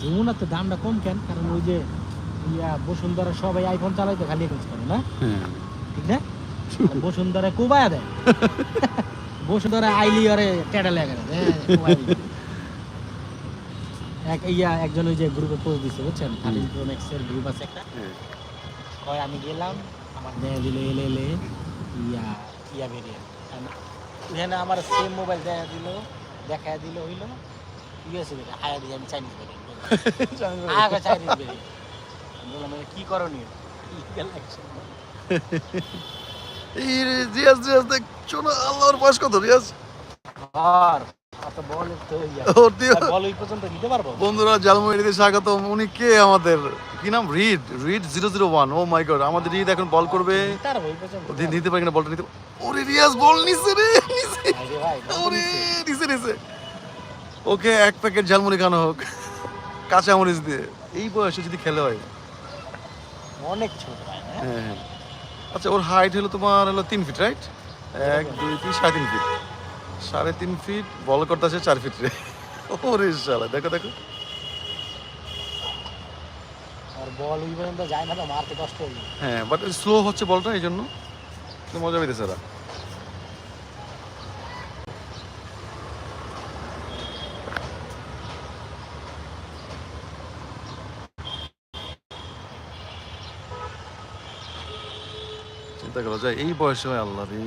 যমুনার দামটা কম কেন? কারণ ওই যে ইয়া বসুন্ধরা সবাই আইফোন চালাইতে খালি খোঁজ করে না? হ্যাঁ। ঠিক না? বসুন্ধরা কোবায়া দেয়। বসুন্ধরা আইলি আরে টেডা লেগে হ্যাঁ। এক ইয়া একজন ওই যে গ্রুপে পোস্ট দিছে বুঝছেন? থার্টিন প্রো এর গ্রুপ আছে একটা। হ্যাঁ। কয় আমি গেলাম আমার দেয়া দিল এলে এলে ইয়া ইয়া বেরিয়ে এখানে আমার সেম মোবাইল দেখা দিল দেখা দিল হইল ইউএসএ আয়া দিয়ে আমি চাইনিজ বেরিয়ে কি করণীয়? রিয়াজ রিয়াজ আল্লাহর বয়স কত রিয়াজ? আর বন্ধুরা জালমুড়িতে স্বাগতম। উনি আমাদের? কি নাম? Reed Reed zero zero one. Oh my God আমাদের রিড এখন বল করবে। নিতে পারি না বলটা নিতে ওরে রিয়াজ বল নিছে রে ওরে। নিছে নিছে ওকে এক প্যাকেট ঝালমুড়ি খানো হোক। কাঁচা মরিচ দিয়ে। এই বয়সে যদি খেলে হয়? অনেক ছোট হ্যাঁ হ্যাঁ। আচ্ছা ওর হাইট হলো তোমার হলো তিন ফিট রাইট এক দুই তিন সাড়ে তিন ফিট সাড়ে তিন ফিট বল করতে আছে চার ফিট রে। ওরে শালা দেখো দেখো। আর বল ওই পর্যন্ত যায় না তো মারতে কষ্ট হয়ে বাট স্লো হচ্ছে বলটা এই জন্য মজা পেতেছে ওরা। চিন্তা করো যায় এই বয়সে হয় আল্লাহ রে।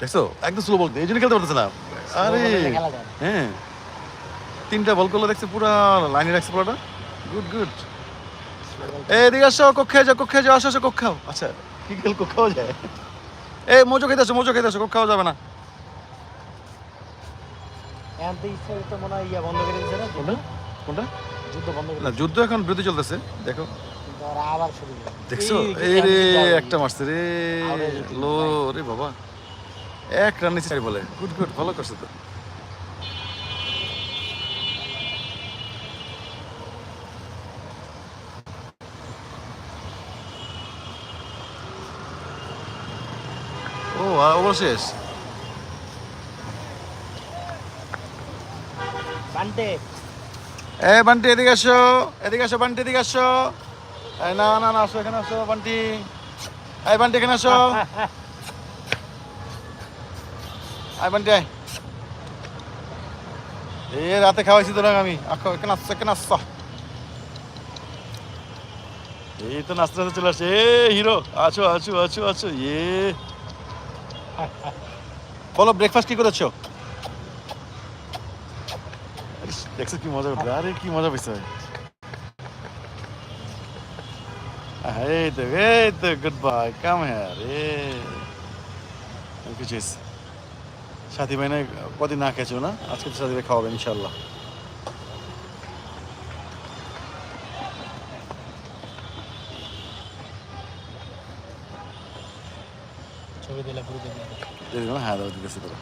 দেখছ? একদম স্লো বলতে এই জন্য খেলতে পারতেছে না। আরে এ। হ্যাঁ। তিনটা বল করলে দেখছে পুরা লাইনে রাখছে পুরোটা গুড গুড এদিকে আসো কক্ষে যাও কক্ষে যাও আসো আসো কক্ষাও আচ্ছা কি খেল কক্ষাও যায়? এই মোজো খেতে আসো মোজো খেতে আসো কক্ষাও যাবে না। কোনটা। যুদ্ধ এখন বিরতি চলতেছে দেখো। দেখছ? এই রে একটা মারছে রে। লো রে বাবা। এক রান নিচে বলে। গুড গুড ভালো করছে তো। ও ওভার শেষ। বান্টে। এ বান্টি এদিকে আসো। এদিকে আসো বান্টি এদিকে আসো। না না না, আসো, এখানে আসো, বান্টি। এই বান্টি, এখানে আসো। আয় বান্টি আয় এ, রাতে খাওয়াইছি তোরা আমি। আখো এই তো নাচতে নাচতে চলে আসছে। এ, হিরো, আছো আছো আছো আছো, এ। বলো ব্রেকফাস্ট কি করেছ? দেখছ কি মজা আরে, কি মজা পেয়েছে এই তো গুড বাই কাম হ্যার এ কিছু সাথী ভাই না কদিন না খেয়েছো না? আজকে তো সাথী ভাই ইনশাল্লাহ হ্যাঁ দাও দিতেছি তোরা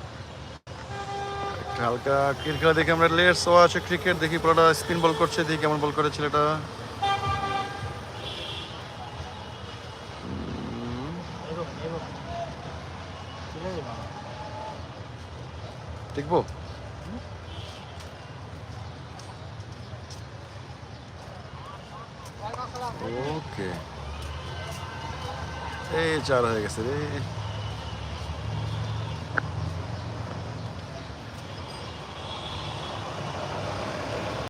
হালকা ক্রিকেট দেখি আমরা লেটস ওয়াচ ক্রিকেট দেখি পুরোটা স্পিন বল করছে দেখি কেমন বল করে ছেলেটা উম, এগো, এগো। চলে যাবে বাবা। দেখব ওকে এই চার হয়ে গেছে রে।